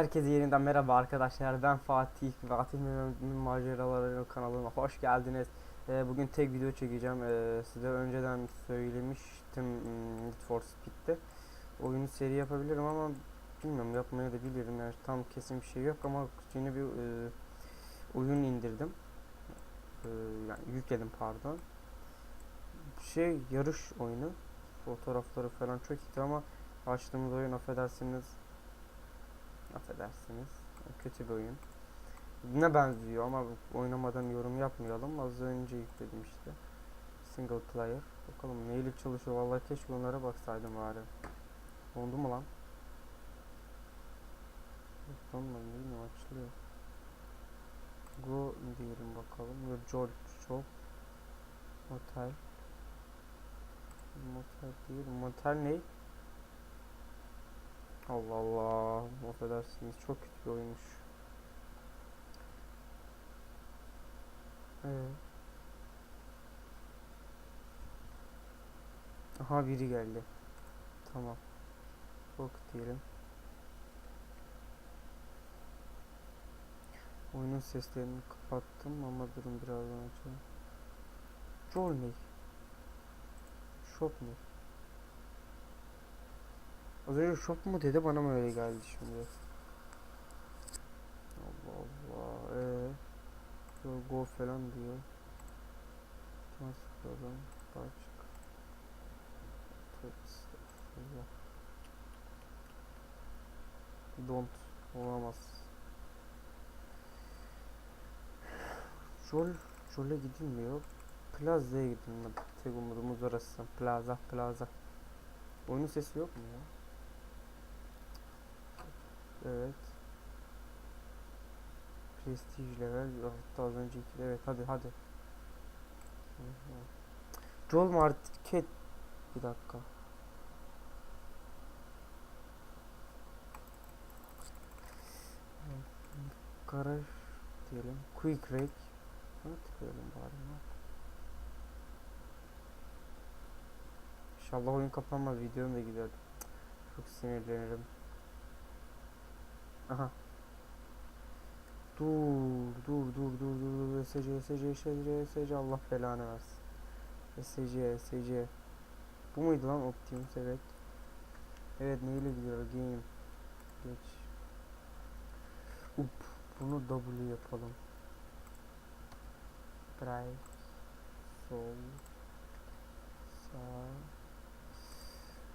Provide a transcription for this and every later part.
Herkese yeniden merhaba arkadaşlar. Ben Fatih. Fatih Mehmet'in maceraları kanalına hoş geldiniz. Ee, bugün tek video çekeceğim. Ee, size önceden söylemiştim hmm, Need for Speed'de. Oyunu seri yapabilirim ama bilmiyorum yapmaya da bilirim. Yani tam kesin bir şey yok ama yeni bir e, oyun indirdim. Ee, yani yükledim pardon. Şey yarış oyunu. Fotoğrafları falan çok iyiydi ama açtığımız oyun affedersiniz affedersiniz. Kötü bir oyun. Ne benziyor ama oynamadan yorum yapmayalım. Az önce yükledim işte. Single player. Bakalım neyle çalışıyor. Vallahi keşke onlara baksaydım bari. Dondu mu lan? Değil mi? Açılıyor. Go diyelim bakalım. Your George Shop. Motel. Motel değil. Motel ne? Allah Allah. Affedersiniz. Çok kötü bir oyunmuş. Ee. Aha biri geldi. Tamam. Bok diyelim. Oyunun seslerini kapattım ama durun birazdan açalım. Joel ne? Shop ne? Az önce shop mu dedi bana mı öyle geldi şimdi? Allah Allah. Ee, go, falan diyor. Transfer'dan başka. Tövbe estağfurullah. Don't olamaz. Jol Jol'e gidilmiyor. Plaza'ya gidilmiyor. Tek umudumuz orası. Plaza, plaza. Oyunun sesi yok mu ya? Evet. Prestige level hatta az önceki evet hadi hadi. Joel Market bir dakika. Garaj diyelim. Quick Rake. Buna tıklayalım bari. İnşallah oyun kapanmaz videom da gider. Çok sinirlenirim. Aha. Dur, dur, dur, dur, dur, dur. SC, SC, SC, SC. Allah belanı versin. SC, SC. Bu muydu lan Optimus? Evet. Evet neyle gidiyor game? Geç. Up. Bunu W yapalım. Drive. Sol. Sağ.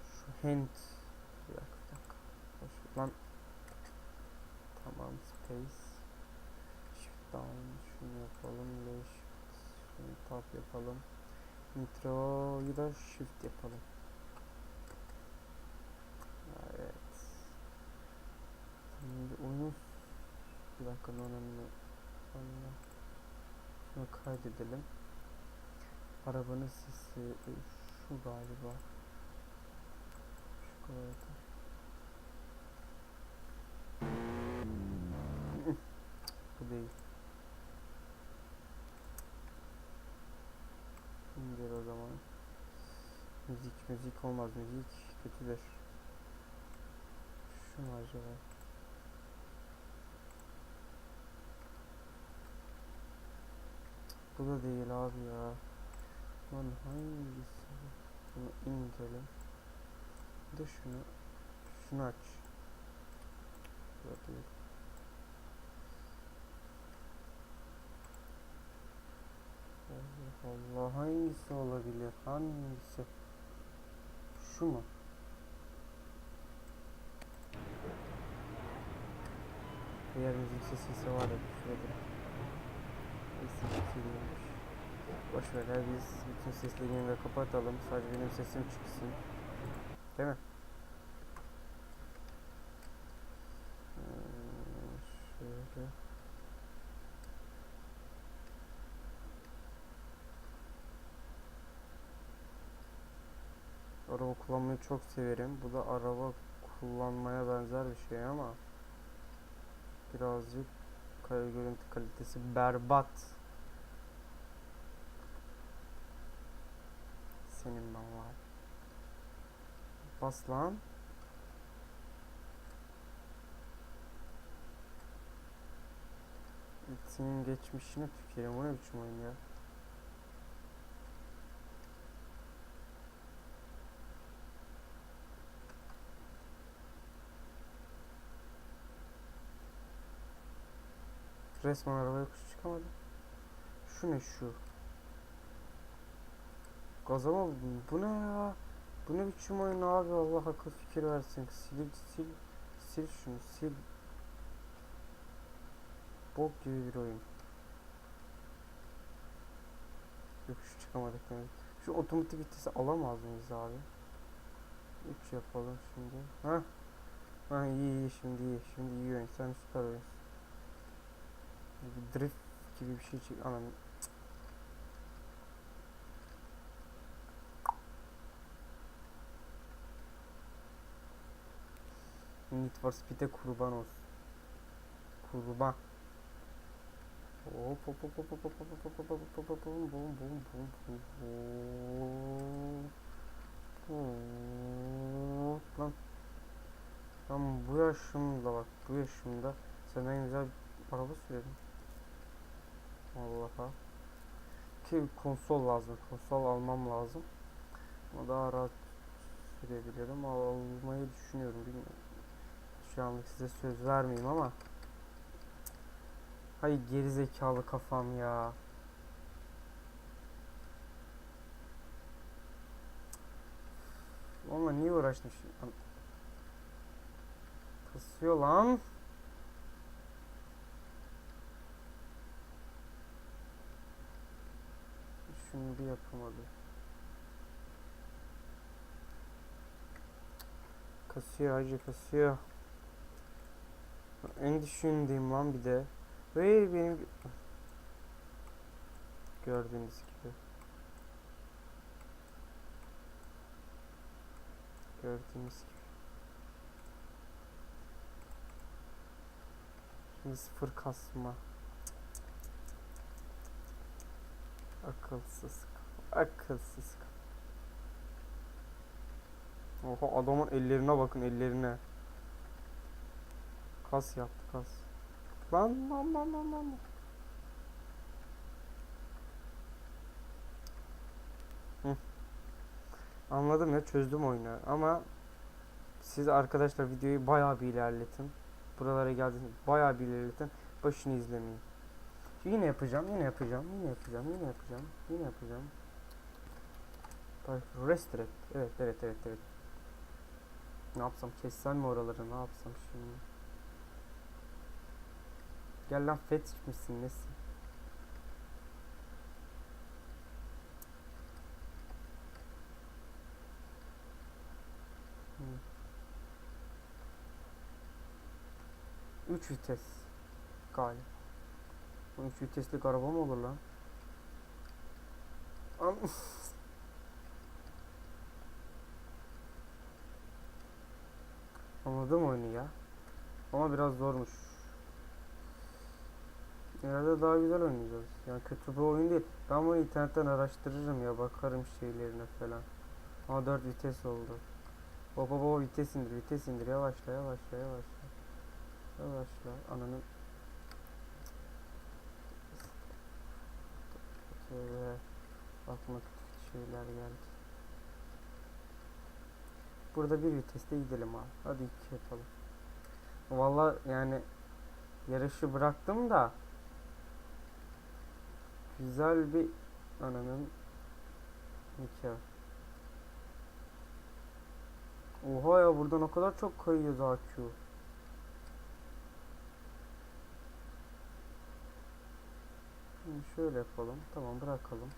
Şu hand. Bir dakika, bir dakika. Lan Tamam space. Shift down şunu yapalım shift şunu tab yapalım. İntro'yu da shift yapalım. Evet. Şimdi oyunu bir dakika önemli? Sonra şunu kaydedelim. Arabanın sesi e, şu galiba. Şu galiba Bu değil. İndir o zaman. Müzik müzik olmaz müzik kötüdür. Şu mu acaba? Bu da değil abi ya. Lan hangisi? Bunu indirelim. Bir de şunu şunu aç. Bu. Allah hangisi olabilir? Hangisi? Şu mu? Diğer müzik sesi var ya şurada. Değilmiş. Boş ver ya, biz bütün sesleri de kapatalım. Sadece benim sesim çıksın. Değil mi? Ee, şöyle. Araba kullanmayı çok severim. Bu da araba kullanmaya benzer bir şey ama birazcık kare görüntü kalitesi berbat. Senin ben var. Bas lan. İtinin geçmişine tüküreyim. Bu ne biçim oyun ya? Resmen arabaya kuş çıkamadı. Şu ne şu? Gaza mı? Bu ne ya? Bu ne biçim oyun abi Allah akıl fikir versin. Sil sil sil şunu sil. Bok gibi bir oyun. Yokuş çıkamadık demek. Şu otomatik vitesi alamaz mıyız abi? 3 yapalım şimdi. Ha? Ha iyi iyi şimdi iyi. Şimdi iyi oyun. Sen süper oyunsun. Drift gibi bir şey çık. Anam. Need for Speed'e kurban olsun. Kurban. Hop hop hop hop hop hop hop hop hop hop hop hop bum bum. Hop Lan. Bu yaşımda bak bu yaşımda senden güzel araba sürerim. Allah'a. Ki konsol lazım. Konsol almam lazım. Ama daha rahat sürebilirim. Almayı düşünüyorum bilmiyorum. Şu anlık size söz vermeyeyim ama Hay geri zekalı kafam ya. Onunla niye? An- Kasıyor lan. Bir yapamadı. Kasıyor hacı kasıyor. En düşündüğüm lan bir de. Ve benim gördüğünüz gibi. Gördüğünüz gibi. Şimdi sıfır kasma. Akılsız. Akılsız. Oha adamın ellerine bakın ellerine. Kas yaptı kas. Lan lan lan lan lan. Hı. Anladım ya çözdüm oyunu ama siz arkadaşlar videoyu bayağı bir ilerletin. Buralara geldiğiniz bayağı bir ilerletin. Başını izlemeyin. Yine yapacağım, yine yapacağım, yine yapacağım, yine yapacağım, yine yapacağım. Bak restore. Evet, evet, evet, evet. Ne yapsam? Kessem mi oraları? Ne yapsam şimdi? Gel lan fetch misin nesin? Hmm. Üç vites galiba. Bu Üç viteslik araba mı olur lan? An Anladım oyunu ya. Ama biraz zormuş. İleride daha güzel oynayacağız. Yani kötü bir oyun değil. Ben bunu internetten araştırırım ya bakarım şeylerine falan. Ama 4 vites oldu. Baba baba vites indir vites indir yavaşla yavaşla yavaşla. Yavaşla ananın. Aklıma kötü şeyler geldi. Burada bir viteste gidelim abi. Hadi iki yapalım. Valla yani yarışı bıraktım da güzel bir ananın nikah. Oha ya buradan o kadar çok kayıyoruz AQ. Şöyle yapalım. Tamam bırakalım.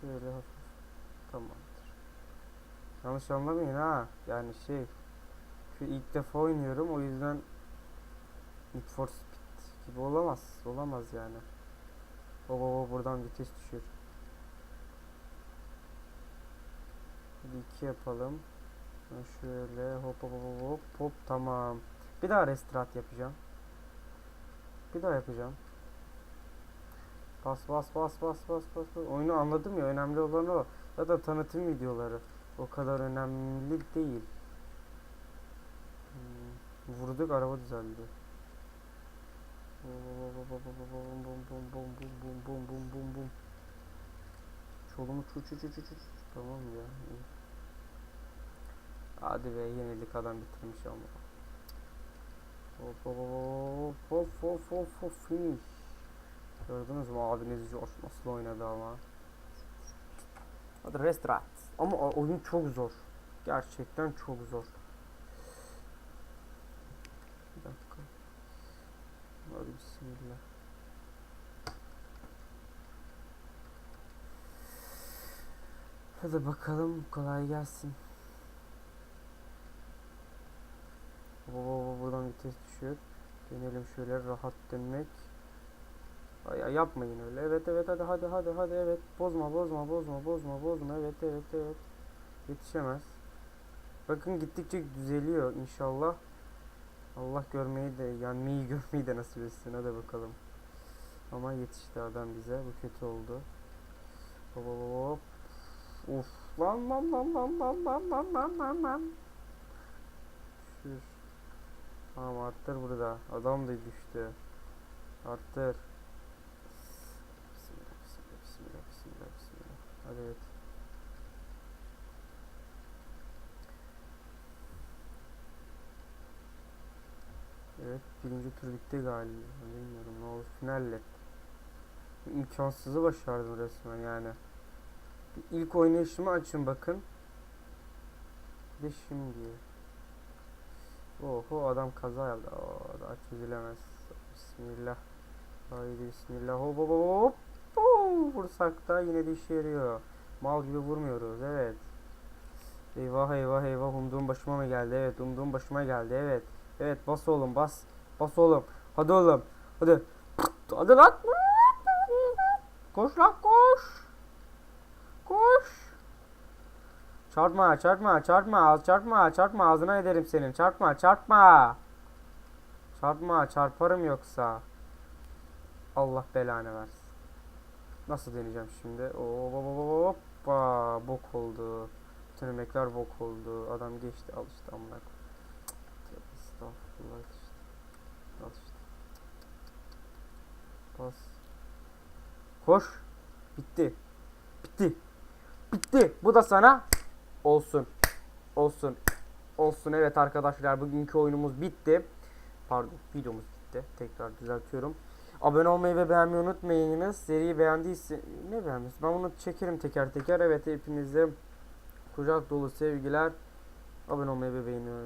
Şöyle hafif. Tamamdır. Yanlış anlamayın ha. Yani şey ilk defa oynuyorum o yüzden Need for Speed gibi olamaz. Olamaz yani. Baba baba buradan vites düşür. Bir iki yapalım. Şöyle hop hop hop hop hop tamam. Bir daha restart yapacağım. Bir daha yapacağım. Bas bas bas bas bas bas. bas. Oyunu anladım ya önemli olan o. Zaten tanıtım videoları o kadar önemli değil. Hmm. Vurduk araba düzeldi. Çolumu çu çu çu çu çu tamam ya. İyi. Hadi be yenildik adam bitirmiş ama. Hop hop hop hop hop hop finish. Gördünüz mü abiniz Josh nasıl oynadı ama. Hadi restart. Ama oyun çok zor. Gerçekten çok zor. Bir dakika. Hadi bismillah. Hadi bakalım kolay gelsin. Oo, buradan vites düşüyor. Dönelim şöyle rahat dönmek. Ay, yapmayın öyle. Evet evet hadi hadi hadi hadi evet. Bozma bozma bozma bozma bozma. Evet evet evet. Yetişemez. Bakın gittikçe düzeliyor inşallah. Allah görmeyi de yenmeyi görmeyi de nasip etsin. Hadi bakalım. Ama yetişti adam bize. Bu kötü oldu. Hop hop. Uf. Lan lan lan lan lan lan lan lan lan lan. Tamam arttır burada. Adam da düştü. Arttır. Bismillah bismillah bismillah bismillah bismillah. Evet. Evet birinci tur bitti galiba. Bilmiyorum ne oldu. Finalle. İmkansızı başardım resmen yani. İlk oynayışımı açın bakın. Bir de şimdi. Oho adam kaza yaptı. Oo, daha çözülemez. Bismillah. Haydi bismillah. Hop hop hop vursak da yine de yarıyor. Mal gibi vurmuyoruz. Evet. Eyvah eyvah eyvah. Umduğum başıma mı geldi? Evet umduğum başıma geldi. Evet. Evet bas oğlum bas. Bas oğlum. Hadi oğlum. Hadi. Hadi lan. Koş lan koş. Koş. Çarpma çarpma çarpma çarpma çarpma ağzına ederim senin. Çarpma çarpma. Çarpma çarparım yoksa. Allah belanı versin. Nasıl deneyeceğim şimdi? Hoppa bok oldu. Bütün emekler bok oldu. Adam geçti al işte amına Estağfurullah işte. Al. Bas. Koş. Bitti. Bitti. Bitti. Bu da sana olsun. Olsun. Olsun. Evet arkadaşlar bugünkü oyunumuz bitti. Pardon videomuz bitti. Tekrar düzeltiyorum. Abone olmayı ve beğenmeyi unutmayınız. Seriyi beğendiyse ne beğendiniz? Ben bunu çekerim teker teker. Evet hepinize kucak dolu sevgiler. Abone olmayı ve beğenmeyi